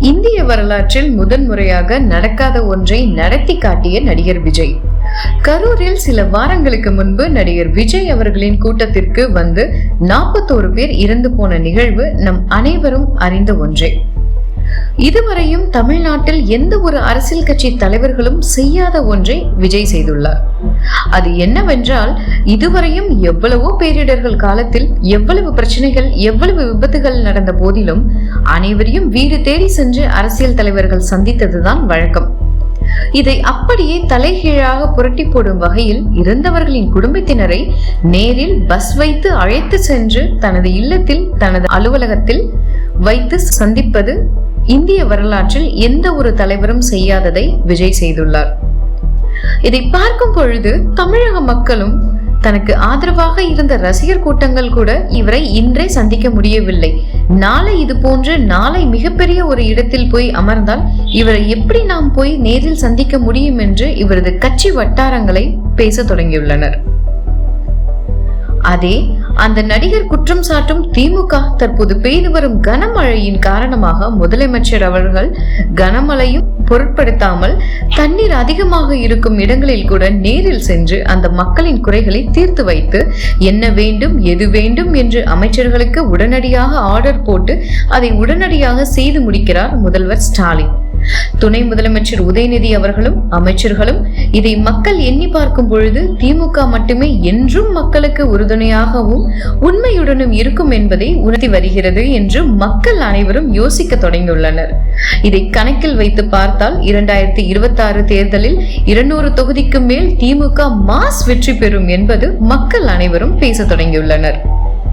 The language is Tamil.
இந்திய வரலாற்றில் முதன்முறையாக நடக்காத ஒன்றை நடத்தி காட்டிய நடிகர் விஜய். கரூரில் சில வாரங்களுக்கு முன்பு நடிகர் விஜய் அவர்களின் கூட்டத்திற்கு வந்து நாற்பத்தோரு பேர் இறந்து போன நிகழ்வு நம் அனைவரும் அறிந்த ஒன்றே. இதுவரையும் தமிழ்நாட்டில் எந்த ஒரு அரசியல் கட்சி தலைவர்களும் செய்யாத ஒன்றை விஜய் செய்துள்ளார். அது என்னவென்றால் இதுவரையும் எவ்வளவோ பேரிடர்கள் காலத்தில் எவ்வளவு பிரச்சனைகள் எவ்வளவு விபத்துகள் நடந்த போதிலும் அனைவரையும் வீடு தேடி சென்று அரசியல் தலைவர்கள் சந்தித்ததுதான் வழக்கம். இதை அப்படியே தலைகீழாக புரட்டி போடும் வகையில் இறந்தவர்களின் குடும்பத்தினரை நேரில் பஸ் வைத்து அழைத்து சென்று தனது இல்லத்தில் தனது அலுவலகத்தில் வைத்து சந்திப்பது இந்திய வரலாற்றில் எந்த ஒரு தலைவரும் செய்யாததை விஜய் செய்துள்ளார். இதை பார்க்கும் பொழுது தமிழக மக்களும் தனக்கு ஆதரவாக இருந்த ரசிகர் கூட்டங்கள் கூட இவரை இன்றே சந்திக்க முடியவில்லை. நாளை இது போன்று நாளை மிகப்பெரிய ஒரு இடத்தில் போய் அமர்ந்தால் இவரை எப்படி நாம் போய் நேரில் சந்திக்க முடியும் என்று இவரது கட்சி வட்டாரங்களை பேச தொடங்கியுள்ளனர். அதே அந்த நடிகர் குற்றம் சாட்டும் திமுக தற்போது பெய்து வரும் கனமழையின் காரணமாக முதலமைச்சர் அவர்கள் கனமழையும் பொருட்படுத்தாமல் தண்ணீர் அதிகமாக இருக்கும் இடங்களில் கூட நேரில் சென்று அந்த மக்களின் குறைகளை தீர்த்து வைத்து என்ன வேண்டும் எது வேண்டும் என்று அமைச்சர்களுக்கு உடனடியாக ஆர்டர் போட்டு அதை உடனடியாக செய்து முடிக்கிறார் முதல்வர் ஸ்டாலின். துணை முதலமைச்சர் உதயநிதி அவர்களும் அமைச்சர்களும் இதை மக்கள் எண்ணி பார்க்கும் பொழுது திமுக மட்டுமே என்றும் மக்களுக்கு உறுதுணையாகவும் உண்மையுடனும் இருக்கும் என்பதை உணர்த்தி வருகிறது என்று மக்கள் அனைவரும் யோசிக்க தொடங்கியுள்ளனர். இதை கணக்கில் வைத்து பார்த்தால் இரண்டாயிரத்தி இருபத்தி ஆறு தேர்தலில் இருநூறு தொகுதிக்கு மேல் திமுக மாஸ் வெற்றி பெறும் என்பது மக்கள் அனைவரும் பேச தொடங்கியுள்ளனர்.